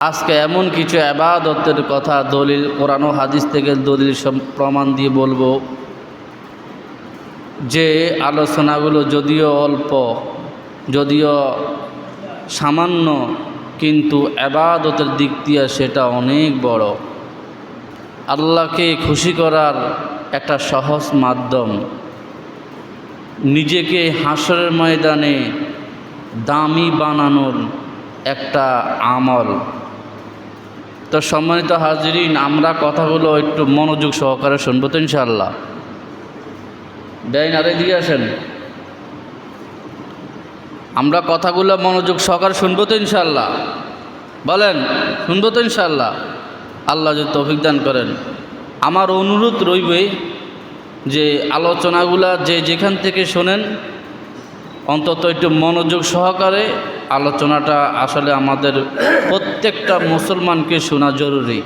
আজকে এমন কিছু আবাদতের কথা দলিল কোরআন হাদিস থেকে দলিল প্রমাণ দিয়ে বলব যে আলোচনাগুলো যদিও অল্প, যদিও সামান্য, কিন্তু আবাদতের দিক দিয়ে সেটা অনেক বড়। আল্লাহকে খুশি করার একটা সহজ মাধ্যম, নিজেকে হাসরের ময়দানে দামি বানানোর একটা আমল। তো সম্মানিত হাজিরিন, আমরা কথাগুলো একটু মনোযোগ সহকারে শুনব তো ইনশাল্লাহ দেয় আরে দিয়ে আসেন। আমরা কথাগুলো মনোযোগ সহকারে শুনব তো ইনশাল্লাহ বলেন, শুনব তো ইনশাল্লাহ আল্লাহ যদি তৌফিক দান করেন। আমার অনুরোধ রইবে যে আলোচনাগুলা যে যেখান থেকে শোনেন, অন্তত একটু মনোযোগ সহকারে আলোচনাটা আসলে আমাদের প্রত্যেকটা মুসলমানকে শোনা জরুরি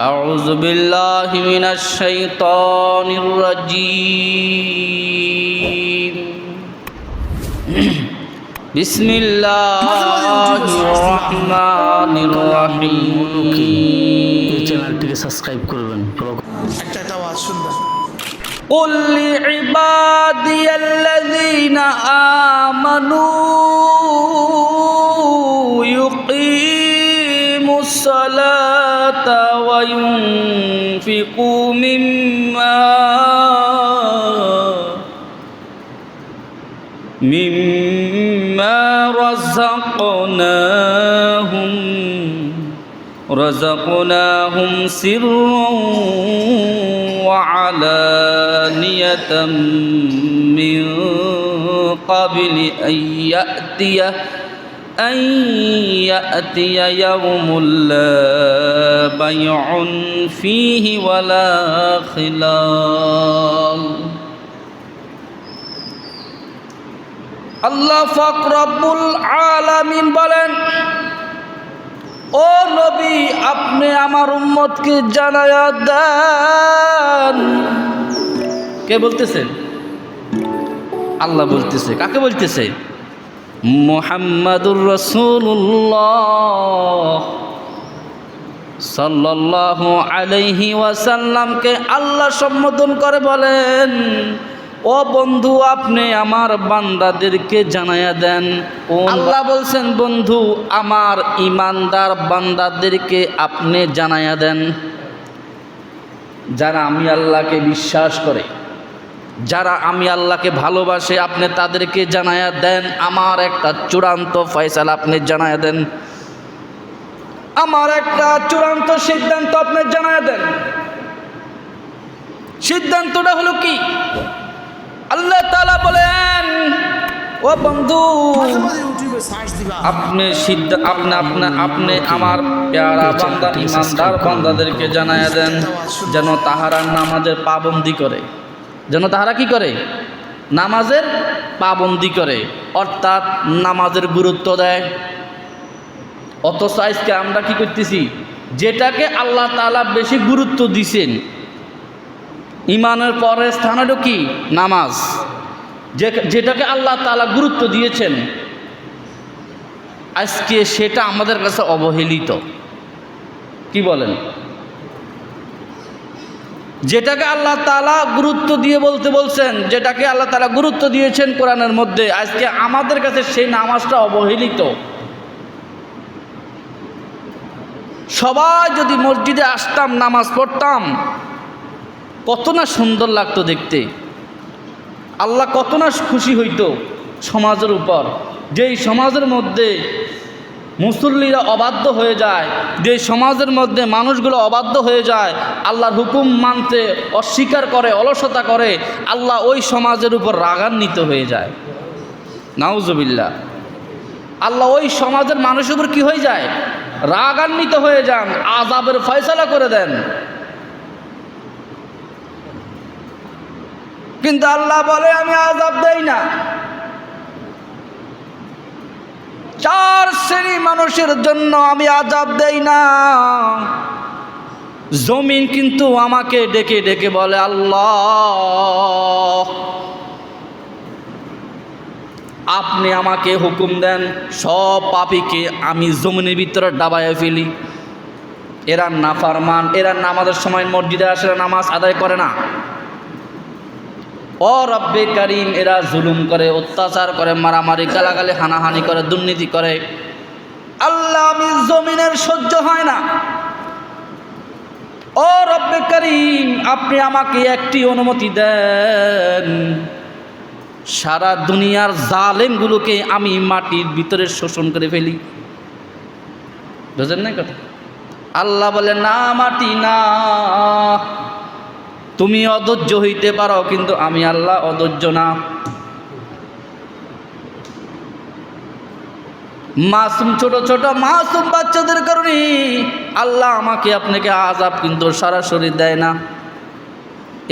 أعوذ بالله من الشيطان الرجيم بسم الله الرحمن এই الرحيم চ্যানেলটিকে সাবস্ক্রাইব করবেন ফলো একটা একটা আওয়াজ শুনবেন قل لعبادي الذين آمنوا يقيموا الصلاة وينفقوا مما مما رزقناهم رزقناهم سرا وعلانية من قبل أن يأتي أن يأتي يوم لا بيع فيه ولا خلال আল্লাহ ফাক রব্বুল আলামিন বলেন ও নবী, আপনি আমার উম্মতকে জানায়া দেন। কে বলতেছেন আল্লাহ বলতেছে। কাকে বলতেছে? মোহাম্মদুর রসুল্লাহ সাল্লাল্লাহু আলাইহি ওয়াসাল্লামকে আল্লাহ সম্বোধন করে বলেন ও বন্ধু, আপনি আমার বান্দাদেরকে জানাইয়া দেন। আল্লাহ বলছেন, বন্ধু, আমার ইমানদার বান্দাদেরকে আপনি জানাইয়া দেন। যারা আমি আল্লাহকে বিশ্বাস করে, যারা আমি আল্লাহকে ভালোবাসে, আপনি তাদেরকে জানায়া দেন। আমার একটা চূড়ান্ত ফয়সালা আপনি জানায়া দেন। আমার একটা চূড়ান্ত সিদ্ধান্ত আপনি জানায়া দেন। সিদ্ধান্তটা হলো কি? আল্লাহ তালা বলেন ও বন্ধু আপনি সিদ্ধ আপনি আপনি আপনি আমার পেয়ারা বান্দা ইমানদার বান্দাদেরকে জানায়া দেন যেন তাহারা নামাজের পাবন্দি করে। যেন তাহারা কি করে? নামাজের পাবন্দি করে অর্থাৎ নামাজের গুরুত্ব দেয়। অথচ আজকে আমরা কি করতেছি? যেটাকে আল্লাহ তাআলা বেশি গুরুত্ব দিছেন ইমানের পরের স্থান হলো কি? নামাজ। যে যেটাকে আল্লাহ তালা গুরুত্ব দিয়েছেন, আজকে সেটা আমাদের কাছে অবহেলিত। কি বলেন? যেটাকে আল্লাহ তালা গুরুত্ব দিয়ে বলতে বলছেন, যেটাকে আল্লাহ তালা গুরুত্ব দিয়েছেন কোরআনের মধ্যে, আজকে আমাদের কাছে সেই নামাজটা অবহেলিত। সবাই যদি মসজিদে আসতাম, নামাজ পড়তাম কত না সুন্দর লাগতো দেখতে। আল্লাহ কত না খুশি হইতো সমাজের উপর। যেই সমাজের মধ্যে মুসল্লিরা অবাধ্য হয়ে যায় যে সমাজের মধ্যে মানুষগুলো অবাধ্য হয়ে যায়, আল্লাহর হুকুম মানতে অস্বীকার করে, অলসতা করে, আল্লাহ ওই সমাজের উপর রাগান্বিত হয়ে যায়। নাউজবিল্লা আল্লাহ ওই সমাজের মানুষের উপর কী হয়ে যায়? রাগান্বিত হয়ে যান আজাবের ফয়সালা করে দেন। কিন্তু আল্লাহ বলে, আমি আজাব দেই না। চার শ্রেণি মানুষের জন্য আমি আজাব দেই না। জমিন কিন্তু আমাকে ডেকে ডেকে বলে, আল্লাহ, আপনি আমাকে হুকুম দেন, সব পাপিকে আমি জমিনের ভিতরে ডাবায় ফেলি। এরা নাফারমান, এরা নামাজের সময় মসজিদে আসে নামাজ আদায় করে না। ও রব্বে কারিম, এরা জুলুম করে, অত্যাচার করে, মারামারি, গালাগালি, হানাহানি করে, দুর্নীতি করে। আল্লাহ আমি জমিনের সহ্য হয় না। ও রব্বে করিম, আপনি আমাকে একটি অনুমতি দেন। সারা দুনিয়ার জালেমগুলোকে আমি মাটির ভিতরে শোষণ করে ফেলি। বুঝলেন না কথা? আল্লাহ বলে, না, মাটি না। তুমি অধৈর্য হইতে পারো, কিন্তু আমি আল্লাহ অধৈর্য না। মাসুম ছোট ছোট, মাসুম বাচ্চাদের কারণে আল্লাহ আমাকে, আপনাকে আজাব কিন্তু সরাসরি দেয় না।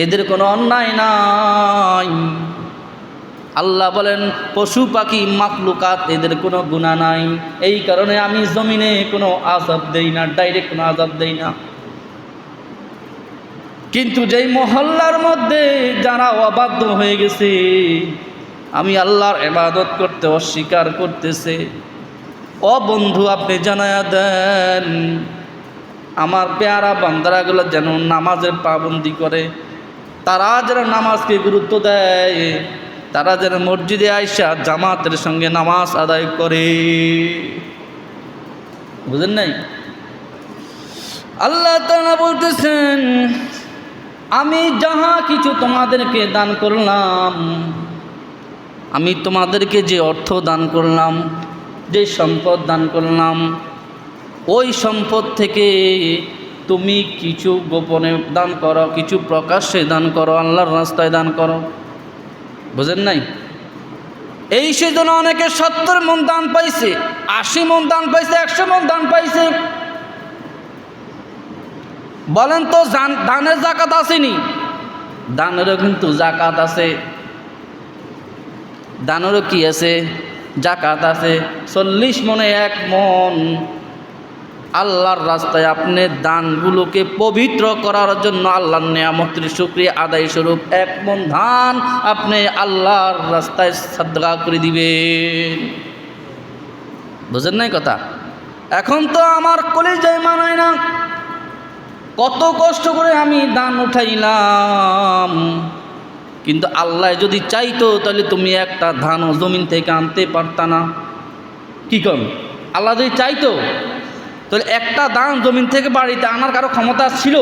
এদের কোনো অন্যায় নাই। আল্লাহ বলেন, পশু পাখি মাকলুকাত এদের কোনো গুণা নাই। এই কারণে আমি জমিনে কোনো আজাব দেই না, ডাইরেক্ট কোনো আজাব দেই না। কিন্তু যেই মহল্লার মধ্যে যারা অবাধ্য হয়ে গেছে, আমি আল্লাহর এবাদত করতে অস্বীকার করতেছে। ও বন্ধু, আপনি জানায়া দেন, আমার পেয়ারা বান্দারাগুলো যেন নামাজের পাবন্দি করে। তারা যেন নামাজকে গুরুত্ব দেয়, তারা যেন মসজিদে আইসা জামাতের সঙ্গে নামাজ আদায় করে। বুঝেন নাই? আল্লাহ তারা বলতেছেন আমি যাহা কিছু তোমাদেরকে দান করলাম, আমি তোমাদেরকে যে অর্থ দান করলাম, যে সম্পদ দান করলাম, ওই সম্পদ থেকে তুমি কিছু গোপনে দান করো, কিছু প্রকাশ্যে দান করো, আল্লাহর রাস্তায় দান করো। বুঝেন নাই? এই সেজন্য অনেকে সত্তর মন দান পাইছে, আশি মন দান পাইছে, একশো মন দান পাইছে। বলেন তো দানের জাকাত আসেনি? দানেরও কিন্তু জাকাত আছে। দানেরও কি আছে? জাকাত আছে। চল্লিশ মনে এক মন। আল্লাহর রাস্তায় আপনি দানগুলোকে পবিত্র করার জন্য আল্লাহর নিয়ামতের শুক্রিয়া আদায় স্বরূপ এক মন ধান আপনি আল্লাহর রাস্তায় সাদগা করে দিবেন। বুঝেন নাই কথা? এখন তো আমার কলেজায় মানায় না। কত কষ্ট করে আমি দান উঠাইলাম। কিন্তু আল্লাহ যদি চাইতো, তাহলে তুমি একটা ধান জমিন থেকে আনতে পারতা না। কি কম? আল্লাহ যদি চাইতো, তাহলে একটা দান জমিন থেকে বাড়িতে আনার কারও ক্ষমতা ছিল?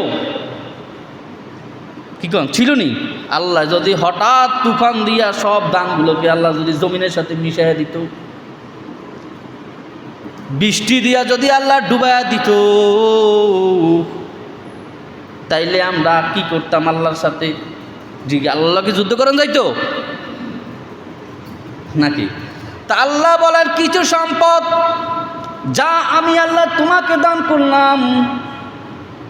কি কম? ছিল নি? আল্লাহ যদি হঠাৎ তুফান দিয়া সব দানগুলোকে আল্লাহ যদি জমিনের সাথে মিশাইয়া দিত। বৃষ্টি দিয়া যদি আল্লাহ ডুবাইয়া দিত তাইলে আমরা কি করতাম আল্লাহর সাথে? জি, আল্লাহকে যুদ্ধ করেন যাইতো নাকি? তা আল্লাহ বলেন কিছু সম্পদ যা আমি আল্লাহ তোমাকে দান করলাম,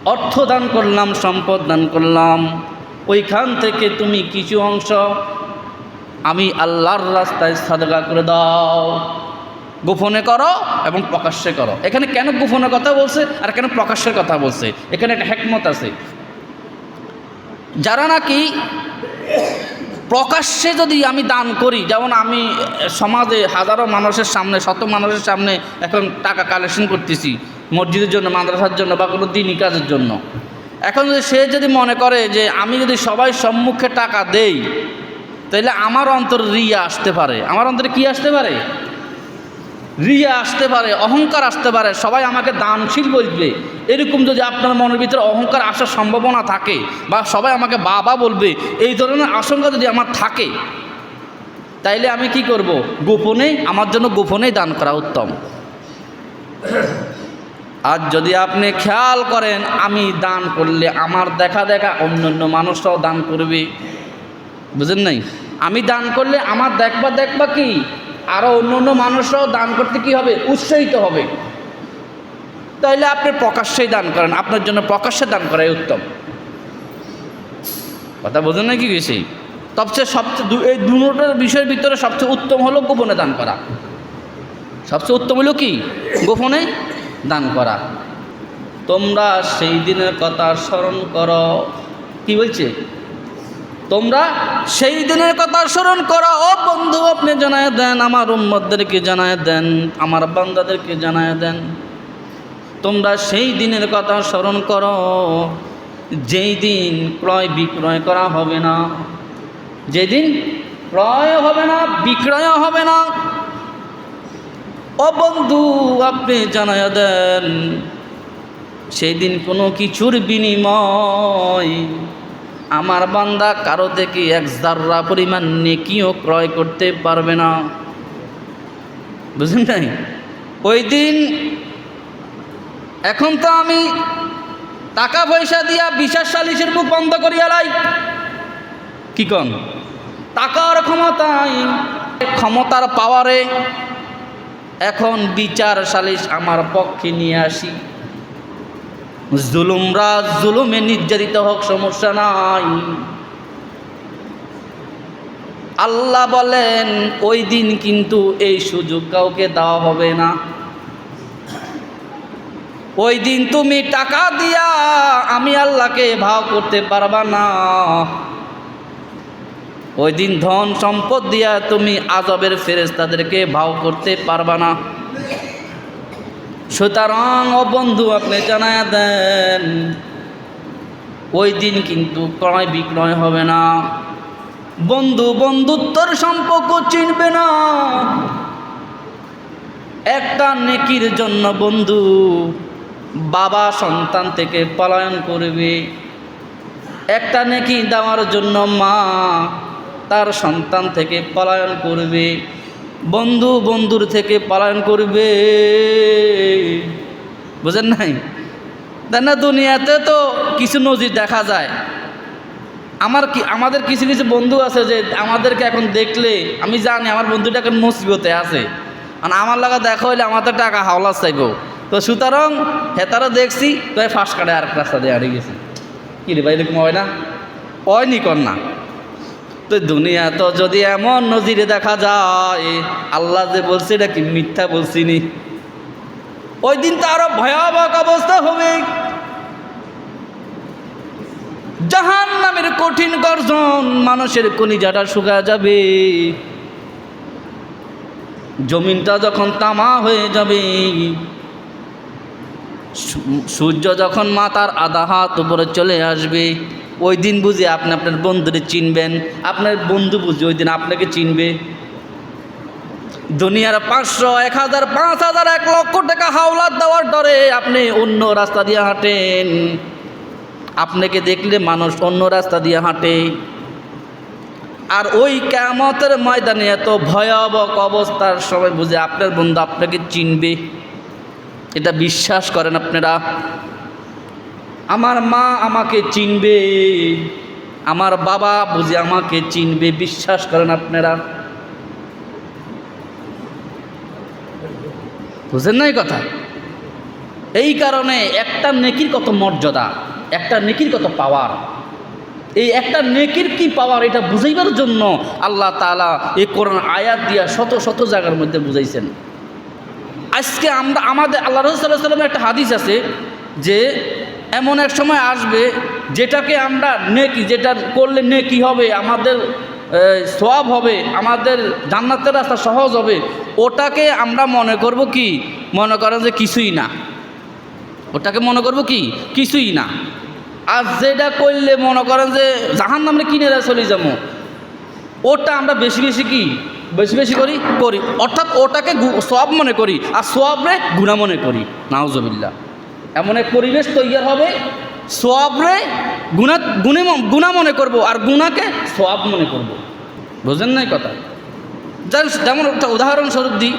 অর্থ দান করলাম, সম্পদ দান করলাম, ওইখান থেকে তুমি কিছু অংশ আমি আল্লাহর রাস্তায় সাদগা করে দাও। গোপনে করো এবং প্রকাশ্যে করো। এখানে কেন গোপনের কথা বলছে আর কেন প্রকাশ্যের কথা বলছে? এখানে একটা হেকমত আছে। যারা নাকি প্রকাশ্যে যদি আমি দান করি, যেমন আমি সমাজে হাজারো মানুষের সামনে, শত মানুষের সামনে এখন টাকা কালেকশন করতেছি, মসজিদের জন্য, মাদ্রাসার জন্য বা কোনো দিনই কাজের জন্য। এখন যদি সে যদি মনে করে যে আমি যদি সবাই সম্মুখে টাকা দেই তাহলে আমার অন্তর রিয়া আসতে পারে। আমার অন্তরে কি আসতে পারে? রিয়া আসতে পারে, অহংকার আসতে পারে, সবাই আমাকে দানশীল বলবে। এরকম যদি আপনার মনের ভিতরে অহংকার আসার সম্ভাবনা থাকে বা সবাই আমাকে বাবা বলবে, এই ধরনের আশঙ্কা যদি আমার থাকে, তাইলে আমি কি করব? গোপনে, আমার জন্য গোপনেই দান করা উত্তম। আর যদি আপনি খেয়াল করেন, আমি দান করলে আমার দেখা দেখা অন্য অন্য মানুষরাও দান করবে। বুঝেন নাই? আমি দান করলে আমার দেখবা দেখবা কি? আরও অন্য অন্য মানুষরাও দান করতে কি হবে? উৎসাহিত হবে। তাইলে আপনি প্রকাশ্যেই দান করেন। আপনার জন্য প্রকাশ্যে দান করাই উত্তম। কথা বোঝেন না কি বেশি? সবচেয়ে সবচেয়ে এই দুটোর বিষয়ের ভিতরে সবচেয়ে উত্তম হলো গোপনে দান করা। সবচেয়ে উত্তম হলো কি? গোপনে দান করা। তোমরা সেই দিনের কথা স্মরণ করো। কি বলছে? তোমরা সেই দিনের কথা স্মরণ করো। ও বন্ধু, আপনি জানায় দেন, আমার উম্মতদেরকে জানায় দেন, আমার বান্দাদেরকে জানায় দেন। তোমরা সেই দিনের কথা স্মরণ করো, যেই দিন ক্রয় বিক্রয় করা হবে না। যেদিন ক্রয় হবে না, বিক্রয় হবে না। ও বন্ধু, আপনি জানায় দেন, সেই দিন কোনো কিছুর বিনিময় আমার বান্দা কারও থেকে এক জাররা পরিমাণ নেকিও ক্রয় করতে পারবে না। বুঝলেন নাই? ওই দিন এখন তো আমি টাকা পয়সা দিয়া বিশ্বাস সালিশের মুখ বন্ধ করিয়া লাই। কি কন? টাকার ক্ষমতায়, ক্ষমতার পাওয়ারে এখন বিচার সালিশ আমার পক্ষে নিয়ে আসি। জুলুমরা জুলুমে নির্যাতিত হোক, সমস্যা নাই। আল্লাহ বলেন, ওই দিন কিন্তু এই সুযোগ কাউকে দেওয়া হবে না। ওই দিন তুমি টাকা দিয়া আমি আল্লাহকে ভাও করতে পারবা না। ওই দিন ধন সম্পদ দিয়া তুমি আজবের ফেরেস্তাদেরকে ভাও করতে পারবা না। সুতরাং ও বন্ধু, আপনি জানায় দেন, ওই দিন কিন্তু ক্রয় বিক্রয় হবে না। বন্ধু, বন্ধুত্বর সম্পর্ক চিনবে না। একটা নেকির জন্য বন্ধু, বাবা সন্তান থেকে পলায়ন করবে। একটা নেকি দেওয়ার জন্য মা তার সন্তান থেকে পলায়ন করবে। বন্ধু বন্ধুর থেকে পালন করবে। বুঝেন নাই? দেন না, দুনিয়াতে তো কিছু নজির দেখা যায়। আমার কি, আমাদের কিছু কিছু বন্ধু আছে যে আমাদেরকে এখন দেখলে, আমি জানি আমার বন্ধুটা এখন মুসিবতে আছে। আর আমার লাগা দেখা হইলে আমাদের টাকা হাওলা চাইব। তো সুতরাং হেতারও দেখছি, তো ফাঁস কাটে আর রাস্তা দিয়ে হারিয়ে গেছি। কি রে ভাই, এরকম হয় না? হয়নি না তো দুনিয়া তো যদি এমন নজিরে দেখা যায়, আল্লাহ যে বলছে এটা কি মিথ্যা বলছিনি? ওই দিন তো আরও ভয়াবহ অবস্থা হবে। জাহান নামের কঠিন গর্জন, মানুষের কলিজাটা শুকা যাবে। জমিনটা যখন তামা হয়ে যাবে সূর্য যখন মাতার আধা হাত উপরে চলে আসবে ওই দিন বুঝে আপনি আপনার বন্ধুরে চিনবেন। আপনার বন্ধু বুঝে ওই দিন আপনাকে চিনবে। দুনিয়ার পাঁচশো, এক হাজার, পাঁচ হাজার, এক লক্ষ টাকা হাওলাত দেওয়ার ডরে আপনি অন্য রাস্তা দিয়ে হাঁটেন। আপনাকে দেখলে মানুষ অন্য রাস্তা দিয়ে হাঁটে। আর ওই কেমতের ময়দানে এত ভয়াবহ অবস্থার সময় বুঝে আপনার বন্ধু আপনাকে চিনবে। এটা বিশ্বাস করেন আপনারা। আমার মা আমাকে চিনবে। আমার বাবা বুঝে আমাকে চিনবে। বিশ্বাস করেন আপনারা? বুঝেন না এই কথা? এই কারণে একটা নেকির কত মর্যাদা, একটা নেকির কত পাওয়ার এই একটা নেকির কি পাওয়ার এটা বুঝাইবার জন্য আল্লাহ তাআলা এই কোরআন আয়াত দিয়া শত শত জায়গার মধ্যে বুঝাইছেন। আজকে আমরা আমাদের আল্লাহ রসুল্লাহ সাল্লামের একটা হাদিস আছে যে এমন এক সময় আসবে যেটাকে আমরা নেকি, যেটা করলে নেকি হবে, আমাদের সব হবে, আমাদের জান্নাতের রাস্তা সহজ হবে, ওটাকে আমরা মনে করব কি? মনে করেন যে কিছুই না। ওটাকে মনে করব কি? কিছুই না। আর যেটা করলে মনে করেন যে জাহান নামে কিনে চলে যাব, ওটা আমরা বেশি বেশি কি? বেশি বেশি করি? করি। অর্থাৎ ওটাকে সব মনে করি। আর সবরে গুণা মনে করি। নাউজবিল্লা এমন এক পরিবেশ তৈরি হবে সোয়াবরে গুণা, গুণে গুণা মনে করব আর গুণাকে সোয়াব মনে করব। বোঝেন নাই কথা? যেমন একটা উদাহরণস্বরূপ দিই।